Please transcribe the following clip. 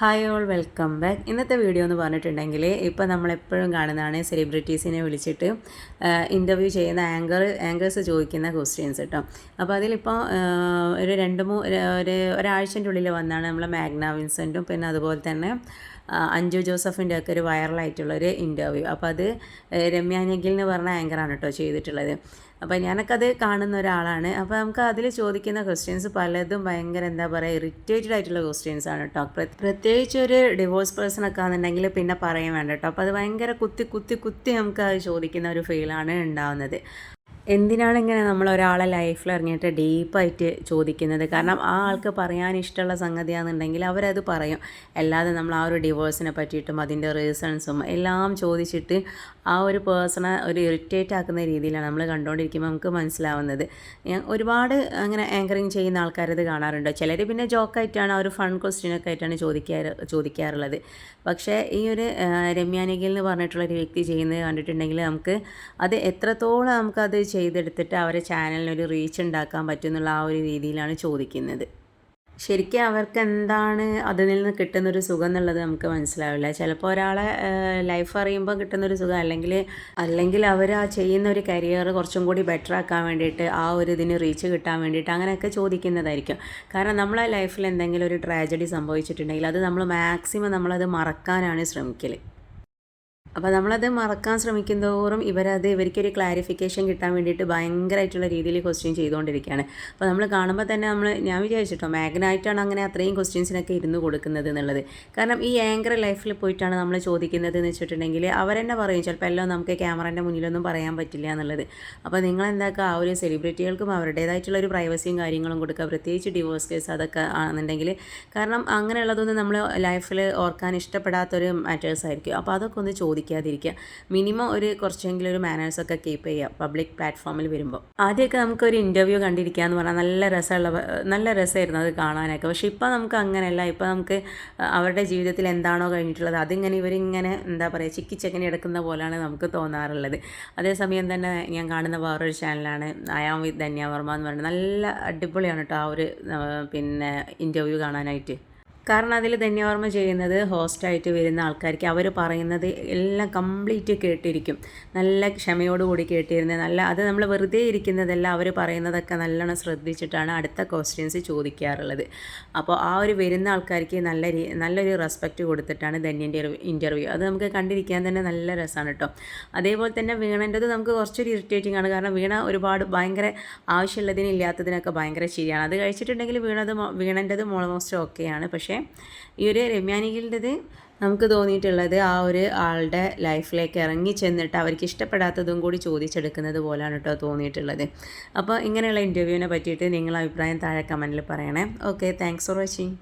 Hi all welcome back. ഇന്നത്തെ video എന്ന് പറഞ്ഞിട്ടുണ്ടെങ്കിൽ ഇപ്പോൾ നമ്മളെപ്പോഴും കാണുന്നതാണ് സെലിബ്രിറ്റീസിനെ വിളിച്ചിട്ട് ഇന്റർവ്യൂ ചെയ്യുന്ന ആങ്കർ ആങ്കേഴ്സ് ചോദിക്കുന്ന ക്വസ്റ്റ്യൻസ് കേട്ടോ അപ്പോൾ അതിലിപ്പോൾ ഒരു രണ്ട് മൂ ഒരു ഒരാഴ്ചന്റെ ഉള്ളിൽ വന്നാണ് നമ്മൾ മാഗ്ന വിൻസെന്റും പിന്നെ അതുപോലെ തന്നെ അഞ്ജു ജോസഫിന്റെ ഒക്കെ ഒരു വൈറലായിട്ടുള്ളൊരു ഇന്റർവ്യൂ. അപ്പോൾ അത് രമ്യ നിഖിൽ എന്ന് പറഞ്ഞ ആങ്കറാണ് കേട്ടോ ചെയ്തിട്ടുള്ളത്. അപ്പോൾ ഞാനൊക്കെ അത് കാണുന്ന ഒരാളാണ്. അപ്പോൾ നമുക്ക് അതിൽ ചോദിക്കുന്ന ക്വസ്റ്റ്യൻസ് പലതും ഭയങ്കര എന്താ പറയുക ഇറിറ്റേറ്റഡ് ആയിട്ടുള്ള ക്വസ്റ്റ്യൻസ് ആണ് കേട്ടോ. പ്രത്യേകിച്ച് ഒരു ഡിവോഴ്സ് പേഴ്സൺ ഒക്കെ ആണെന്നുണ്ടെങ്കിൽ പിന്നെ പറയാൻ വേണ്ട കേട്ടോ. അപ്പോൾ അത് ഭയങ്കര കുത്തി കുത്തി കുത്തി നമുക്ക് അത് ചോദിക്കുന്ന ഒരു ഫീലാണ് ഉണ്ടാവുന്നത്. എന്തിനാണ് ഇങ്ങനെ നമ്മൾ ഒരാളെ ലൈഫിൽ ഇറങ്ങിയിട്ട് ഡീപ്പായിട്ട് ചോദിക്കുന്നത്? കാരണം ആ ആൾക്ക് പറയാൻ ഇഷ്ടമുള്ള സംഗതിയാണെന്നുണ്ടെങ്കിൽ അവരത് പറയും. അല്ലാതെ നമ്മൾ ആ ഒരു ഡിവോഴ്സിനെ പറ്റിയിട്ടും അതിന്റെ റീസൺസും എല്ലാം ചോദിച്ചിട്ട് ആ ഒരു പേഴ്സണെ ഒരു ഇറിറ്റേറ്റ് ആക്കുന്ന രീതിയിലാണ് നമ്മൾ കണ്ടുകൊണ്ടിരിക്കുമ്പോൾ നമുക്ക് മനസ്സിലാവുന്നത്. ഞാൻ ഒരുപാട് അങ്ങനെ ആങ്കറിങ് ചെയ്യുന്ന ആൾക്കാരത് കാണാറുണ്ട്. ചിലർ പിന്നെ ജോക്കായിട്ടാണ് ആ ഒരു ഫൺ ക്വസ്റ്റ്യനൊക്കെ ആയിട്ടാണ് ചോദിക്കാറ് ചോദിക്കാറുള്ളത്. പക്ഷേ ഈ ഒരു രമ്യാനികൽ എന്ന് പറഞ്ഞിട്ടുള്ള ഒരു വ്യക്തി ചെയ്യുന്നത് കണ്ടിട്ടുണ്ടെങ്കിൽ നമുക്ക് അത് എത്രത്തോളം നമുക്കത് ചെയ്തെടുത്തിട്ട് അവരെ ചാനലിനൊരു റീച്ച് ഉണ്ടാക്കാൻ പറ്റുമെന്നുള്ള ആ ഒരു രീതിയിലാണ് ചോദിക്കുന്നത്. ശരിക്കും അവർക്ക് എന്താണ് അതിൽ നിന്ന് കിട്ടുന്നൊരു സുഖം എന്നുള്ളത് നമുക്ക് മനസ്സിലാവില്ല. ചിലപ്പോൾ ഒരാളെ ലൈഫ് അറിയുമ്പോൾ കിട്ടുന്നൊരു സുഖം അല്ലെങ്കിൽ അല്ലെങ്കിൽ അവർ ആ ചെയ്യുന്ന ഒരു കരിയർ കുറച്ചും കൂടി ബെറ്റർ ആക്കാൻ വേണ്ടിയിട്ട് ആ ഒരു ഇതിന് റീച്ച് കിട്ടാൻ വേണ്ടിയിട്ട് അങ്ങനെയൊക്കെ ചോദിക്കുന്നതായിരിക്കും. കാരണം നമ്മളെ ലൈഫിൽ എന്തെങ്കിലും ഒരു ട്രാജഡി സംഭവിച്ചിട്ടുണ്ടെങ്കിൽ അത് നമ്മൾ മാക്സിമം നമ്മളത് മറക്കാനാണ് ശ്രമിക്കൽ അപ്പോൾ നമ്മളത് മറക്കാൻ ശ്രമിക്കുന്നതോറും ഇവരത് ഇവർക്കൊരു ക്ലാരിഫിക്കേഷൻ കിട്ടാൻ വേണ്ടിയിട്ട് ഭയങ്കരമായിട്ടുള്ള രീതിയിൽ ക്വസ്റ്റ്യൻ ചെയ്തുകൊണ്ടിരിക്കുകയാണ്. അപ്പോൾ നമ്മൾ കാണുമ്പോൾ തന്നെ നമ്മൾ ഞാൻ വിചാരിച്ചിട്ടോ മാഗ്നായിട്ടാണ് അങ്ങനെ അത്രയും ക്വസ്റ്റ്യൻസിനൊക്കെ ഇരുന്ന് കൊടുക്കുന്നത് എന്നുള്ളത്. കാരണം ഈ ആങ്കർ ലൈഫിൽ പോയിട്ടാണ് നമ്മൾ ചോദിക്കുന്നത് എന്ന് വെച്ചിട്ടുണ്ടെങ്കിൽ അവരെന്നെ പറയും ചിലപ്പോൾ എല്ലാം നമുക്ക് ക്യാമറേന്റെ മുന്നിലൊന്നും പറയാൻ പറ്റില്ല എന്നുള്ളത്. അപ്പോൾ നിങ്ങൾ എന്താക്കുക ആ ഒരു സെലിബ്രിറ്റികൾക്കും അവരുടേതായിട്ടുള്ള ഒരു പ്രൈവസിയും കാര്യങ്ങളും കൊടുക്കുക പ്രത്യേകിച്ച് ഡിവോഴ്സ് കേസ് അതൊക്കെ ആണെന്നുണ്ടെങ്കിൽ കാരണം അങ്ങനെയുള്ളതൊന്നും നമ്മൾ ലൈഫിൽ ഓർക്കാൻ ഇഷ്ടപ്പെടാത്തൊരു മാറ്റേഴ്സ് ആയിരിക്കും. അപ്പോൾ അതൊക്കെ ഒന്ന് ചോദിക്കും ചോദിക്കാതിരിക്കുക. മിനിമം ഒരു കുറച്ചെങ്കിലും ഒരു മാനേഴ്സൊക്കെ കീപ്പ് ചെയ്യുക പബ്ലിക് പ്ലാറ്റ്ഫോമിൽ വരുമ്പോൾ. ആദ്യമൊക്കെ നമുക്കൊരു ഇന്റർവ്യൂ കണ്ടിരിക്കുക എന്ന് പറഞ്ഞാൽ നല്ല രസമുള്ള നല്ല രസമായിരുന്നു അത് കാണാനൊക്കെ. പക്ഷേ ഇപ്പോൾ നമുക്ക് അങ്ങനെയല്ല. ഇപ്പോൾ നമുക്ക് അവരുടെ ജീവിതത്തിൽ എന്താണോ കഴിഞ്ഞിട്ടുള്ളത് അതിങ്ങനെ ഇവരിങ്ങനെ എന്താ പറയുക ചിക്കിച്ചെങ്ങനെ എടുക്കുന്ന പോലെയാണ് നമുക്ക് തോന്നാറുള്ളത്. അതേസമയം തന്നെ ഞാൻ കാണുന്ന വേറൊരു ചാനലാണ് അയാം വിത്ത് ധന്യാവർമ്മ എന്ന് പറയുന്നത് നല്ല അടിപൊളിയാണ് കേട്ടോ ആ ഒരു പിന്നെ ഇന്റർവ്യൂ കാണാനായിട്ട്. കാരണം അതിൽ ധന്യവർമ്മ ചെയ്യുന്നത് ഹോസ്റ്റായിട്ട് വരുന്ന ആൾക്കാർക്ക് അവർ പറയുന്നത് എല്ലാം കംപ്ലീറ്റ് കേട്ടിരിക്കും. നല്ല ക്ഷമയോടുകൂടി കേട്ടിരുന്നത്. നല്ല അത് നമ്മൾ വെറുതെ ഇരിക്കുന്നതല്ല അവർ പറയുന്നതൊക്കെ നല്ലോണം ശ്രദ്ധിച്ചിട്ടാണ് അടുത്ത ക്വസ്റ്റ്യൻസ് ചോദിക്കാറുള്ളത്. അപ്പോൾ ആ ഒരു വരുന്ന ആൾക്കാർക്ക് നല്ല നല്ലൊരു റെസ്പെക്റ്റ് കൊടുത്തിട്ടാണ് ധന്യന്റെ ഇന്റർവ്യൂ അത് നമുക്ക് കണ്ടിരിക്കാൻ തന്നെ നല്ല രസമാണ് കേട്ടോ അതേപോലെ തന്നെ വീണന്റെത് നമുക്ക് കുറച്ചൊരു ഇറിറ്റേറ്റിംഗ് ആണ്. കാരണം വീണ ഒരുപാട് ഭയങ്കര ആവശ്യമുള്ളതിനില്ലാത്തതിനൊക്കെ ഭയങ്കര ശരിയാണ്. അത് കഴിച്ചിട്ടുണ്ടെങ്കിൽ വീണത് വീണന്റെത് മോൾമോസ്റ്റ് ഓക്കെയാണ് പക്ഷേ ഈ ഒരു രമ്യാനികളുടേത് നമുക്ക് തോന്നിയിട്ടുള്ളത് ആ ഒരു ആളുടെ ലൈഫിലേക്ക് ഇറങ്ങി ചെന്നിട്ട് അവർക്ക് ഇഷ്ടപ്പെടാത്തതും കൂടി ചോദിച്ചെടുക്കുന്നത് പോലെയാണ് കേട്ടോ തോന്നിയിട്ടുള്ളത്. അപ്പോൾ ഇങ്ങനെയുള്ള ഇന്റർവ്യൂവിനെ പറ്റിയിട്ട് നിങ്ങളുടെ അഭിപ്രായം താഴെ കമന്റിൽ പറയണേ. Okay thanks for watching